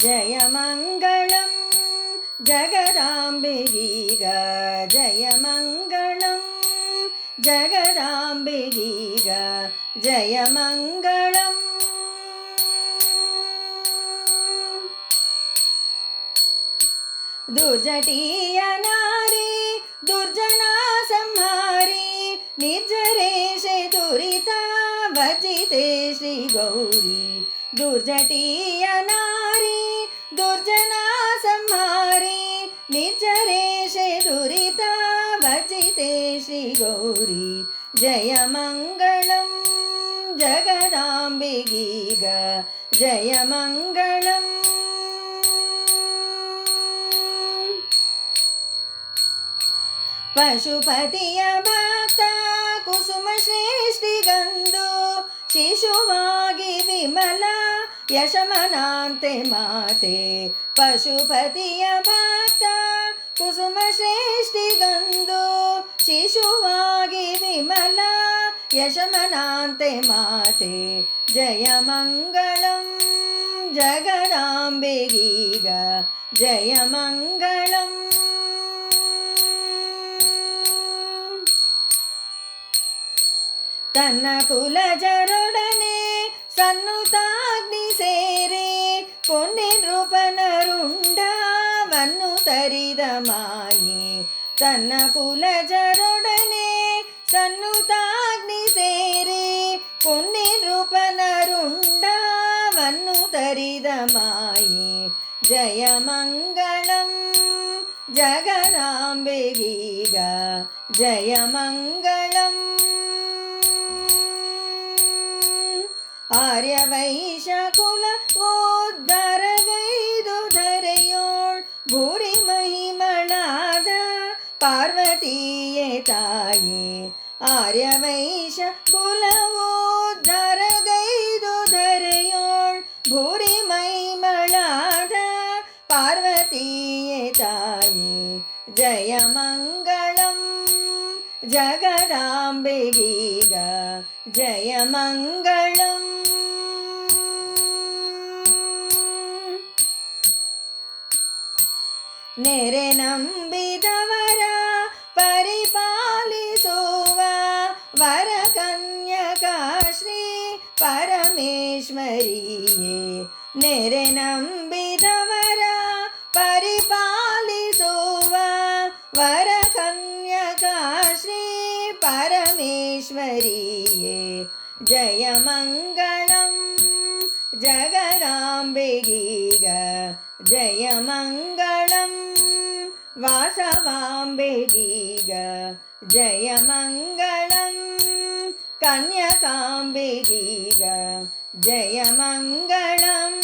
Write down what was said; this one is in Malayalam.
जय मङ्गलम् जगदाम्बिः गय मङ्गलं जगदाम्बिः गय मङ्गलम् दुर्जटीयनारी दुर्जनासंहारी निर्जरेशितुरिता भजिते श्रीगौरी దుర్జటీయ నారీ దుర్జనా సంహారీ నిర్జరేషే దురిత భజితే శ్రీ గౌరీ జయ మంగళం జగదాంబిగీగ జయ మంగళం పశుపతియ భక్త ಕುಸುಮ ಶ್ರೇಷ್ಠಿಗಂದು ಶಿಶುವಾಗಿ ವಿಮಲ ಯಶಮನಾಂತೆ ಮಾತೆ ಪಶುಪತಿಯ ಭತ್ತ ಕುಸುಮ ಗಂಧ ಶಿಶುವಾಗಿ ವಿಮಲ ಯಶಮನಾಂತೆ ಮಾತೆ ಜಯ ಮಂಗಳಂ ಜಗದಾಂಬಿರೀಗ ಜಯ ಮಂಗಳಂ ತನ್ನ ಕುಲ ಜರುಡನೆ కన్ను తాగ్ని సేరే కొన్ని నృపనరుండ వన్ను తరిదమాయి తన్న కుల జరుడనే కన్ను తాగ్ని సేరే కొన్ని నృపనరుండ వన్ను తరిదమాయి జయమంగళం జగదాంబెగీగా జయమంగళం ಆರ್ಯವೈಶಕುಲ ಓದ್ಧರಗೈದು ಧರೆಯೋಳ್ ಭೂರಿ ಮಹಿಮಳಾದ ಪಾರ್ವತಿಯೇ ತಾಯೇ ಆರ್ಯವೈಶ ಕುಲ ಓದ್ಧರಗೈದು ಧರೆಯೋಳ್ ಭೂರಿ ಮಹಿಮಳಾದ ಪಾರ್ವತಿಯೇ ತಾಯೇ ಜಯ ಮಂಗಳಂ जगदाम्बिगीग जयमङ्गलम् നേരെ നമ്പിതവര പരിപാലിസുവ വര കന്യകാശ്രീ പരമേശ്വരിയെ നേരെ നമ്പിതവര പരിപാലിസുവ വര കന്യകാശ്രീ പരമേശ്വരിയെ ജയമംഗളം ജഗദാംബിക ജയമംഗളം വാസവാംബികീക ജയമംഗളം കന്യകാംബികീക ജയമംഗളം